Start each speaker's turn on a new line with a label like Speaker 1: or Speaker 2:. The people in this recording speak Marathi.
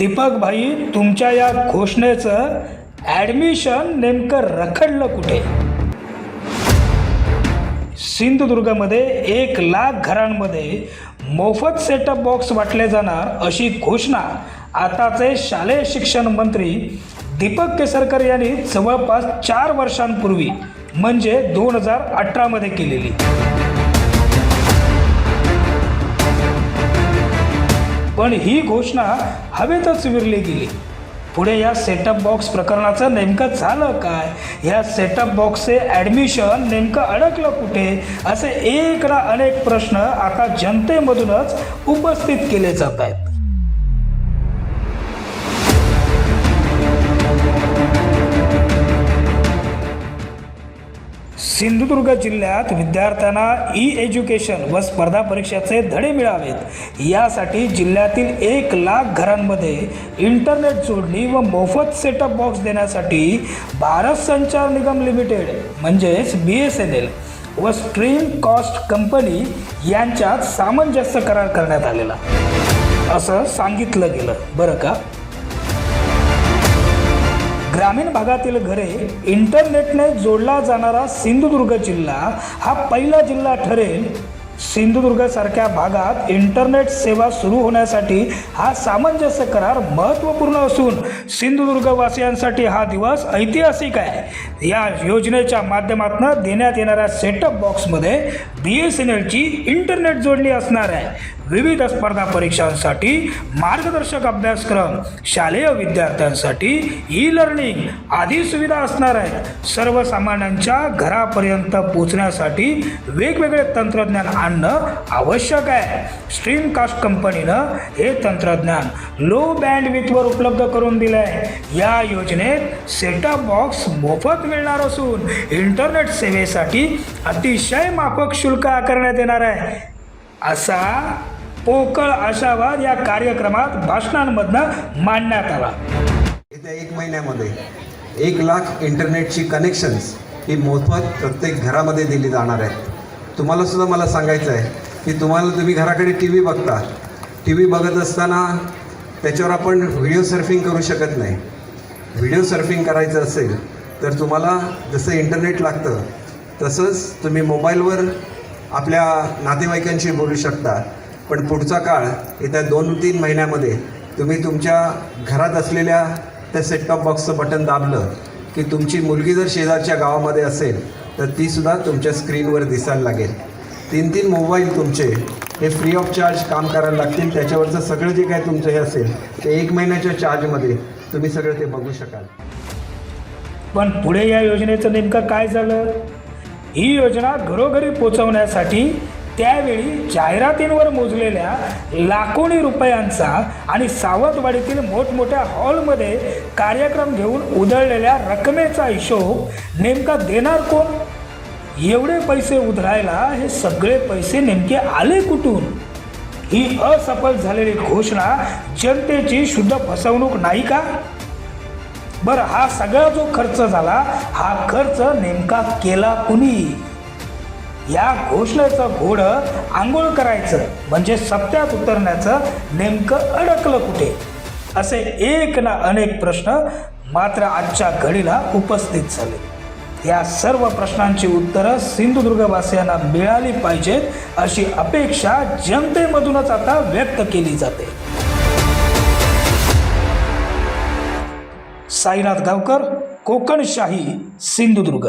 Speaker 1: दीपक भाई तुमच्या या घोषणेचं ॲडमिशन नेमकं रखडलं कुठे? सिंधुदुर्गमध्ये एक लाख घरांमध्ये मोफत सेटअप बॉक्स वाटले जाणार अशी घोषणा आताचे शालेय शिक्षण मंत्री दीपक केसरकर यांनी जवळपास चार वर्षांपूर्वी म्हणजे दोन हजार अठरामध्ये केलेली. पण ही घोषणा हवेतच विरली गेली. पुढे या सेटअप बॉक्स प्रकरणाचं नेमकं झालं काय? या सेटअप बॉक्सचे ॲडमिशन नेमकं अडकलं कुठे? असे एक ना अनेक प्रश्न आता जनतेमधूनच उपस्थित केले जात आहेत. सिंधुदुर्ग जिल्ह्यात विद्यार्थ्यांना ई एज्युकेशन व स्पर्धा परीक्षेचे धडे मिळावेत. यासाठी जिल्ह्यातील एक लाख घरांमध्ये इंटरनेट जोडणी व मोफत सेटअप बॉक्स देण्यासाठी भारत संचार निगम लिमिटेड म्हणजेच बी एस एन एल व स्ट्रीम कॉस्ट कंपनी यांच्यात सामंजस्य करार करण्यात आलेला. असं सांगितलं गेलं. बरं का? ग्रामीण भागातील घरे इंटरनेटने जोडला जाणारा सिंधुदुर्ग जिल्हा हा पहिला जिल्हा ठरेल. सिंधुदुर्गसारख्या भागात इंटरनेट सेवा सुरू होण्यासाठी हा सामंजस्य करार महत्त्वपूर्ण असून सिंधुदुर्गवासियांसाठी हा दिवस ऐतिहासिक आहे. या योजनेच्या माध्यमातून देण्यात येणाऱ्या सेटअप बॉक्समध्ये बी एस एन एलची इंटरनेट जोडणी असणार आहे. विविध स्पर्धा परीक्षांसाठी मार्गदर्शक अभ्यासक्रम शालेय विद्यार्थ्यांसाठी ई लर्निंग आदी सुविधा असणार आहेत. सर्वसामान्यांच्या घरापर्यंत पोचण्यासाठी वेगवेगळे तंत्रज्ञान आणणं आवश्यक आहे. स्ट्रीम कास्ट कंपनीनं हे तंत्रज्ञान लो बँड विथवर उपलब्ध करून दिलं आहे या योजनेत सेटअप बॉक्स मोफत मिळणार असून इंटरनेट सेवेसाठी अतिशय माफक शुल्क आकारण्यात येणार आहे. असा पोकळ आशावाद या कार्यक्रमात भाषणांमधनं मांडण्यात आला.
Speaker 2: येत्या एक महिन्यामध्ये एक लाख इंटरनेटची कनेक्शन्स ही मोफत प्रत्येक घरामध्ये दिली जाणार आहेत. तुम्हाला सुद्धा मला सांगायचं आहे की तुम्हाला तुम्ही घराकडे टी व्ही बघता. टी व्ही बघत असताना त्याच्यावर आपण व्हिडिओ सर्फिंग करू शकत नाही. व्हिडिओ सर्फिंग करायचं असेल तर तुम्हाला जसं इंटरनेट लागतं तसंच तुम्ही मोबाईलवर आपल्या नातेवाईकांशी बोलू शकता. पण पुढचा काळ येत्या दोन तीन महिन्यामध्ये तुम्ही तुमच्या घरात असलेल्या त्या सेटटॉप बॉक्सचं बटन दाबलं की तुमची मुलगी जर शेजारच्या गावामध्ये असेल तर तीसुद्धा तुमच्या स्क्रीनवर दिसायला लागेल. तीन तीन मोबाईल तुमचे हे फ्री ऑफ चार्ज काम करायला लागतील. त्याच्यावरचं सगळं जे काय तुमचं हे असेल ते एक महिन्याच्या चार्जमध्ये तुम्ही सगळं ते बघू शकाल.
Speaker 1: पण पुढे या योजनेचं नेमकं काय झालं? ही योजना घरोघरी पोचवण्यासाठी त्यावेळी जाहिरातींवर मोजलेल्या लाखोणी रुपयांचा आणि सावंतवाडीतील मोठमोठ्या हॉलमध्ये कार्यक्रम घेऊन उधळलेल्या रकमेचा हिशोब नेमका देणार कोण? एवढे पैसे उधळायला हे सगळे पैसे नेमके आले कुठून? ही असफल झालेली घोषणा जनतेची शुद्ध फसवणूक नाही का? बरं हा सगळा जो खर्च झाला हा खर्च नेमका केला कुणी? या घोषणेचं घोडं आंघोळ करायचं म्हणजे सत्यात उतरण्याचं नेमकं अडकलं कुठे? असे एक ना अनेक प्रश्न मात्र आजच्या घडीला उपस्थित झाले. या सर्व प्रश्नांची उत्तरं सिंधुदुर्गवासियांना मिळाली पाहिजेत अशी अपेक्षा जनतेमधूनच आता व्यक्त केली जाते. साईनाथ गावकर कोकणशाही सिंधुदुर्ग.